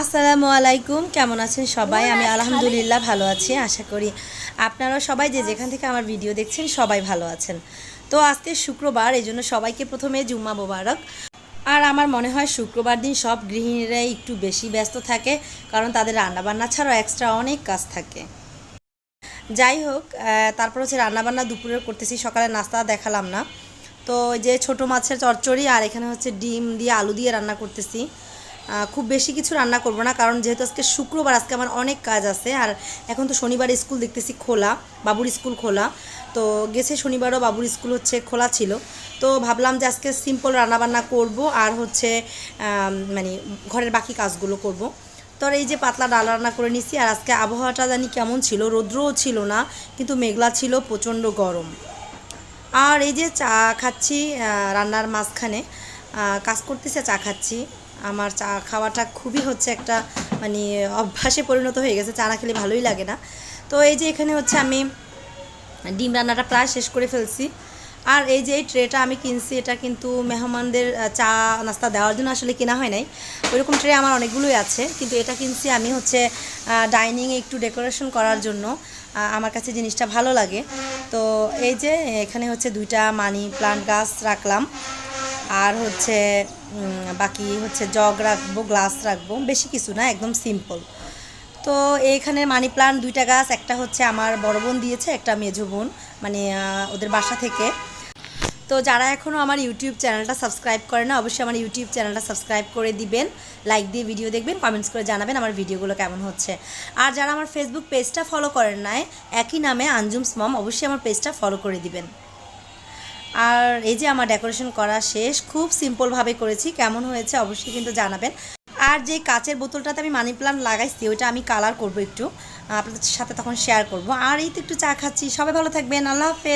আসসালামু আলাইকুম কেমন আছেন সবাই? আমি আলহামদুলিল্লাহ ভালো আছি আশা করি। আপনারাও সবাই যে যেখান থেকে আমার ভিডিও দেখছেন সবাই ভালো আছেন। তো আজকে শুক্রবার এই জন্য সবাইকে প্রথমে জুম্মা মোবারক। আর আমার মনে হয় শুক্রবার দিন সব গৃহিণীরাই একটু বেশি ব্যস্ত থাকে কারণ তাদের রান্নাবান্না ছাড়াও এক্সট্রা অনেক কাজ থাকে। যাই হোক তারপর হচ্ছে রান্নাবান্না দুপুরের করতেছি সকালে নাস্তা দেখালাম না। তো যে ছোট মাছের চচ্চড়ি আর এখানে হচ্ছে ডিম দিয়ে আলু দিয়ে রান্না করতেছি। খুব বেশি কিছু রান্না করব না, কারণ যেহেতু আজকে শুক্রবার, আজকে আমার অনেক কাজ আছে, আর এখন তো শনিবার স্কুল দেখতেছি খোলা, বাবুর স্কুল খোলা, তো গেছে শনিবারও বাবুর স্কুল হচ্ছে খোলা ছিল, তো ভাবলাম যে আজকে সিম্পল রান্নাবান্না করব, আর হচ্ছে মানে ঘরের বাকি কাজগুলো করব। তো এই যে পাতলা ডাল রান্না করে নিছি, আর আজকে আবহাওয়াটা জানি কেমন ছিল, রৌদ্রও ছিল না, কিন্তু মেঘলা ছিল, প্রচণ্ড গরম। আর এই যে চা খাচ্ছি রান্নার মাঝখানে কাজ করতেছে, চা খাচ্ছি। আমার চা খাওয়াটা খুবই হচ্ছে একটা মানে অভ্যাসে পরিণত হয়ে গেছে, চা না খেলে ভালোই লাগে না। তো এই যে এখানে হচ্ছে আমি ডিম রান্নাটা প্রায় শেষ করে ফেলছি। আর এই যে এই ট্রেটা আমি কিনছি, এটা কিন্তু মেহমানদের চা নাস্তা দেওয়ার জন্য আসলে কেনা হয় নাই। ওইরকম ট্রে আমার অনেকগুলোই আছে, কিন্তু এটা কিনছি আমি হচ্ছে ডাইনিংয়ে একটু ডেকোরেশন করার জন্য আমার কাছে জিনিসটা ভালো লাগে। তো এই যে এখানে হচ্ছে দুইটা মানি প্লান্ট গাছ রাখলাম। আর হচ্ছে বাকি হচ্ছে জগ রাখব, গ্লাস রাখব, বেশি কিছু না, একদম সিম্পল তো এইখানে মানি প্লান্ট দুইটা গাছ, একটা হচ্ছে আমার বড় বোন দিয়েছে, একটা মেজো বোন মানে ওদের বাসা থেকে। তো যারা এখনও আমার ইউটিউব চ্যানেলটা সাবস্ক্রাইব করে না, অবশ্যই আমার ইউটিউব চ্যানেলটা সাবস্ক্রাইব করে দিবেন লাইক দিয়ে ভিডিও দেখবেন কমেন্টস করে জানাবেন আমার ভিডিওগুলো কেমন হচ্ছে। আর যারা আমার ফেসবুক পেজটা ফলো করেন নাই, একই নামে আঞ্জুমস মম অবশ্যই আমার পেজটা ফলো করে দিবেন। আর এই যে আমার ডেকোরেশন করা শেষ, খুব সিম্পলভাবে করেছি, কেমন হয়েছে অবশ্যই কিন্তু জানাবেন। আর যে কাচের বোতলটাতে আমি মানি প্লান্ট লাগাইছি, ওইটা আমি কালার করব একটু, আপনাদের সাথে তখন শেয়ার করব। আর এই তো একটু চা খাচ্ছি, সবাই ভালো থাকবেন, আল্লাহ হাফেজ।